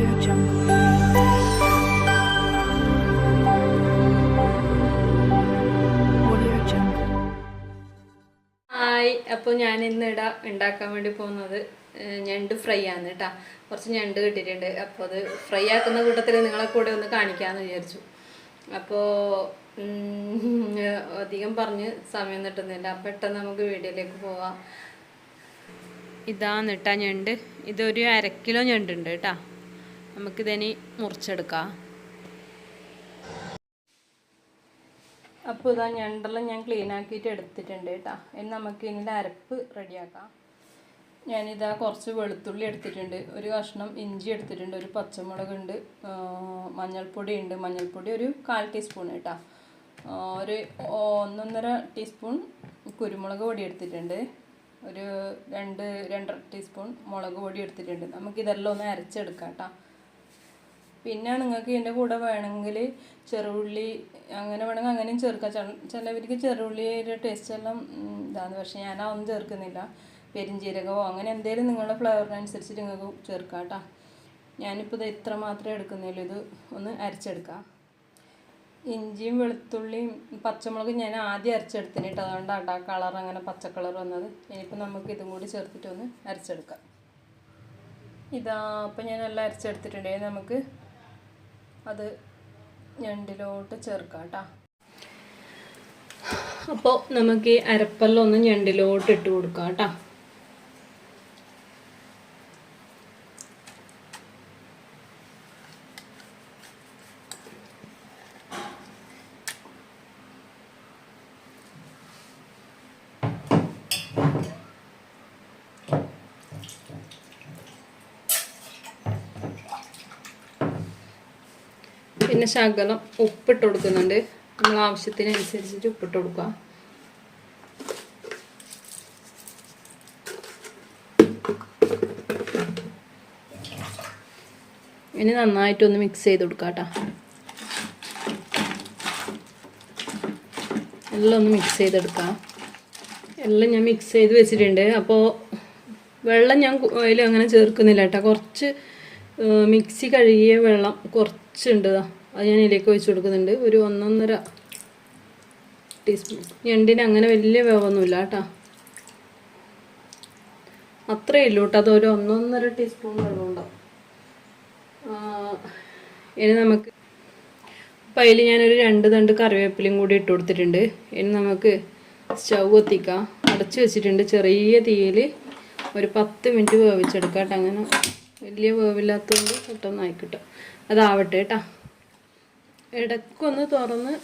Jungle. അപ്പോൾ ഞാൻ ഇന്ന് ഇട ഉണ്ടാക്കാൻ വേണ്ടി പോകുന്നത് ഞണ്ട് ഫ്രൈ ആണ് കേട്ടോ കുറച്ച് ഞണ്ട് കിട്ടിയിട്ടുണ്ട്. അപ്പോൾ അത് ഫ്രൈ ആക്കുന്ന കൂട്ടത്തിൽ നിങ്ങളെ കൂടെ ഒന്ന് കാണിക്കാമെന്ന് വിചാരിച്ചു. അപ്പോൾ അധികം പറഞ്ഞ് സമയം കിട്ടുന്നില്ല. പെട്ടെന്ന് നമുക്ക് വീഡിയോയിലേക്ക് പോവാം. ഇതാണ് നിട്ടാ ഞണ്ട്. ഇതൊരു അര കിലോ ഞണ്ടുണ്ട് കേട്ടോ നമുക്കിതിനി മുറിച്ചെടുക്കാം. അപ്പോൾ ഇതാ ഞണ്ടെല്ലാം ഞാൻ ക്ലീൻ ആക്കിയിട്ട് എടുത്തിട്ടുണ്ട് കേട്ടോ ഇനി നമുക്ക് ഇതിന്റെ അരപ്പ് റെഡിയാക്കാം. ഞാനിതാ കുറച്ച് വെളുത്തുള്ളി എടുത്തിട്ടുണ്ട്. ഒരു കഷ്ണം ഇഞ്ചി എടുത്തിട്ടുണ്ട്. ഒരു പച്ചമുളക് ഉണ്ട് മഞ്ഞൾപ്പൊടി ഉണ്ട്. മഞ്ഞൾപ്പൊടി ഒരു കാൽ ടീസ്പൂൺ കേട്ടോ ഒരു ഒന്നൊന്നര ടീസ്പൂൺ കുരുമുളക് പൊടി എടുത്തിട്ടുണ്ട്. ഒരു രണ്ട് രണ്ടര ടീസ്പൂൺ മുളക് പൊടി എടുത്തിട്ടുണ്ട്. നമുക്കിതെല്ലാം ഒന്ന് അരച്ചെടുക്കാം കേട്ടോ പിന്നെ നിങ്ങൾക്ക് ഇതിന്റെ കൂടെ വേണമെങ്കിൽ ചെറുള്ളി അങ്ങനെ വേണമെങ്കിൽ അങ്ങനെയും ചേർക്കാം. ചിലവർക്ക് ചെറുള്ളിയുടെ ടേസ്റ്റ് എല്ലാം ഇതാണ് പക്ഷേ ഞാൻ അതൊന്നും ചേർക്കുന്നില്ല. പെരിഞ്ജീരകമോ അങ്ങനെ എന്തെങ്കിലും നിങ്ങളുടെ ഫ്ലേവറിനനുസരിച്ച് നിങ്ങൾക്ക് ചേർക്കാം കേട്ടോ ഞാനിപ്പോൾ ഇത് ഇത്ര മാത്രമേ എടുക്കുന്നുള്ളൂ. ഇത് ഒന്ന് അരച്ചെടുക്കാം. ഇഞ്ചിയും വെളുത്തുള്ളിയും പച്ചമുളകും ഞാൻ ആദ്യം അരച്ചെടുത്തിന് കേട്ടോ അതുകൊണ്ടാണ് ആ കളർ അങ്ങനെ പച്ച കളർ വന്നത്. ഇനിയിപ്പോൾ നമുക്ക് ഇതും കൂടി ചേർത്തിട്ട് ഒന്ന് അരച്ചെടുക്കാം. ഇതാ അപ്പം ഞാൻ എല്ലാം അരച്ചെടുത്തിട്ടുണ്ടെങ്കിൽ നമുക്ക് അത് ഞണ്ടിലോട്ട് ചേർക്കാം കേട്ടോ. അപ്പോൾ നമുക്ക് അരപ്പല്ലൊന്ന് ഞണ്ടിലോട്ട് ഇട്ട് കൊടുക്കാം കേട്ടോ. പിന്നെ ശകലം ഉപ്പിട്ട് കൊടുക്കുന്നുണ്ട്. നമ്മൾ ആവശ്യത്തിനനുസരിച്ചിട്ട് ഉപ്പിട്ട് കൊടുക്കുക. ഇനി നന്നായിട്ടൊന്ന് മിക്സ് ചെയ്ത് കൊടുക്കാം കേട്ടോ. എല്ലാം ഒന്ന് മിക്സ് ചെയ്തെടുക്കാം എല്ലാം ഞാൻ മിക്സ് ചെയ്ത് വെച്ചിട്ടുണ്ട്. അപ്പോൾ വെള്ളം ഞാൻ അതിൽ അങ്ങനെ ചേർക്കുന്നില്ല കേട്ടോ. കുറച്ച് മിക്സി കഴുകിയ വെള്ളം കുറച്ചുണ്ട്. അത് ഞാൻ ഇതിലേക്ക് ഒഴിച്ച് കൊടുക്കുന്നുണ്ട്. ഒരു ഒന്നൊന്നര ടീസ്പൂൺ. ഞണ്ടിന് അങ്ങനെ വലിയ വേവൊന്നുമില്ല കേട്ടോ. അത്രയേ ഉള്ളൂ കേട്ടോ. അതൊരു ഒന്നൊന്നര ടീസ്പൂൺ വെള്ളം ഉണ്ടാവും ഇനി നമുക്ക് അപ്പം അതിൽ ഞാനൊരു രണ്ട് തണ്ട് കറിവേപ്പിലയും കൂടി ഇട്ട് കൊടുത്തിട്ടുണ്ട്. ഇനി നമുക്ക് സ്റ്റൗ കത്തിക്കാം. അടച്ച് വെച്ചിട്ടുണ്ട് ചെറിയ തീയിൽ ഒരു പത്ത് മിനിറ്റ് വേവിച്ചെടുക്കാം കേട്ടോ. അങ്ങനെ വലിയ വേവില്ലാത്തതുകൊണ്ട് പെട്ടെന്ന് ആയിക്കിട്ടും അതാവട്ടെ കേട്ടോ. ഇടയ്ക്കൊന്ന് തുറന്ന്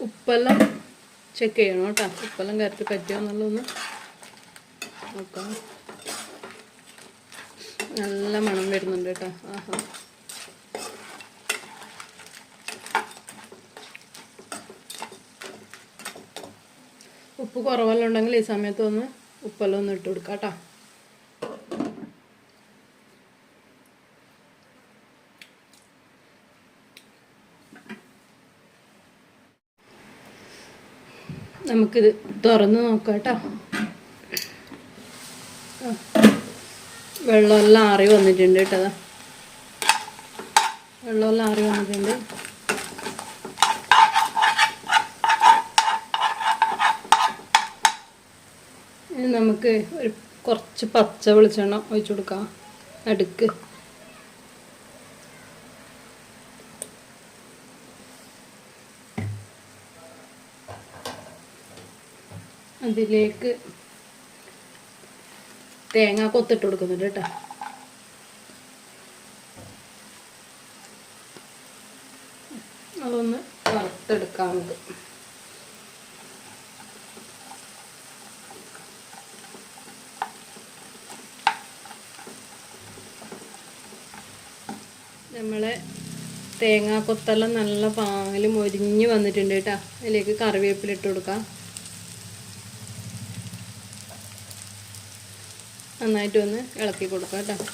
ഉപ്പെല്ലാം ചെക്ക് ചെയ്യണം കേട്ടോ. ഉപ്പെല്ലാം കറക്റ്റ് പറ്റുമോ എന്നുള്ളതൊന്ന് നോക്കാം. നല്ല മണം വരുന്നുണ്ട് കേട്ടോ. ആഹാ. ഉപ്പ് കുറവെല്ലാം ഉണ്ടെങ്കിൽ ഈ സമയത്ത് ഒന്ന് ഉപ്പെല്ലാം ഒന്ന് ഇട്ട് കൊടുക്കാം കേട്ടോ. നമുക്കിത് തുറന്ന് നോക്കാം കേട്ടോ. ആ. വെള്ളമെല്ലാം ആറി വന്നിട്ടുണ്ട് കേട്ടോ വെള്ളമെല്ലാം ആറി വന്നിട്ടുണ്ട്. ഇനി നമുക്ക് ഒരു കുറച്ച് പച്ച വെളിച്ചെണ്ണ ഒഴിച്ചു കൊടുക്കാം. നടുക്ക് അതിലേക്ക് തേങ്ങ കൊത്തിട്ട് കൊടുക്കുന്നുണ്ട് കേട്ടോ. അതൊന്ന് വറുത്തെടുക്കാം നമുക്ക്. നമ്മളെ തേങ്ങാ കൊത്തെല്ലാം നല്ല പാങ്ങിൽ മൊരിഞ്ഞ് വന്നിട്ടുണ്ട് കേട്ടോ. അതിലേക്ക് കറിവേപ്പില ഇട്ട് കൊടുക്കാം. നന്നായിട്ടൊന്ന് ഇളക്കി കൊടുക്കാം കേട്ടോ.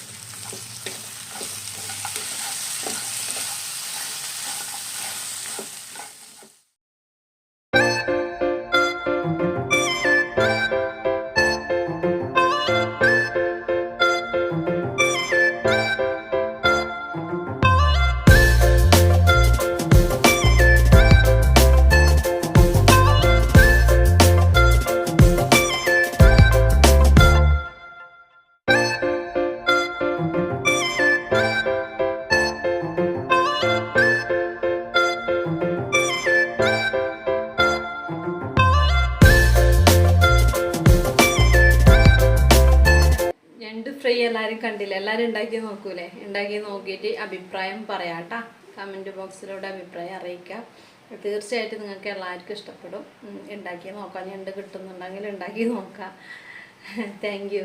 ഫ്രൈ എല്ലാവരും കണ്ടില്ല. എല്ലാവരും ഉണ്ടാക്കി നോക്കൂലേ? ഉണ്ടാക്കി നോക്കിയിട്ട് അഭിപ്രായം പറയാട്ടാ. കമന്റ് ബോക്സിലൂടെ അഭിപ്രായം അറിയിക്കാം. തീർച്ചയായിട്ടും നിങ്ങൾക്ക് എല്ലാവർക്കും ഇഷ്ടപ്പെടും. ഉണ്ടാക്കി നോക്കാം. ഞണ്ട് കിട്ടുന്നുണ്ടെങ്കിൽ ഉണ്ടാക്കി നോക്കാം. താങ്ക്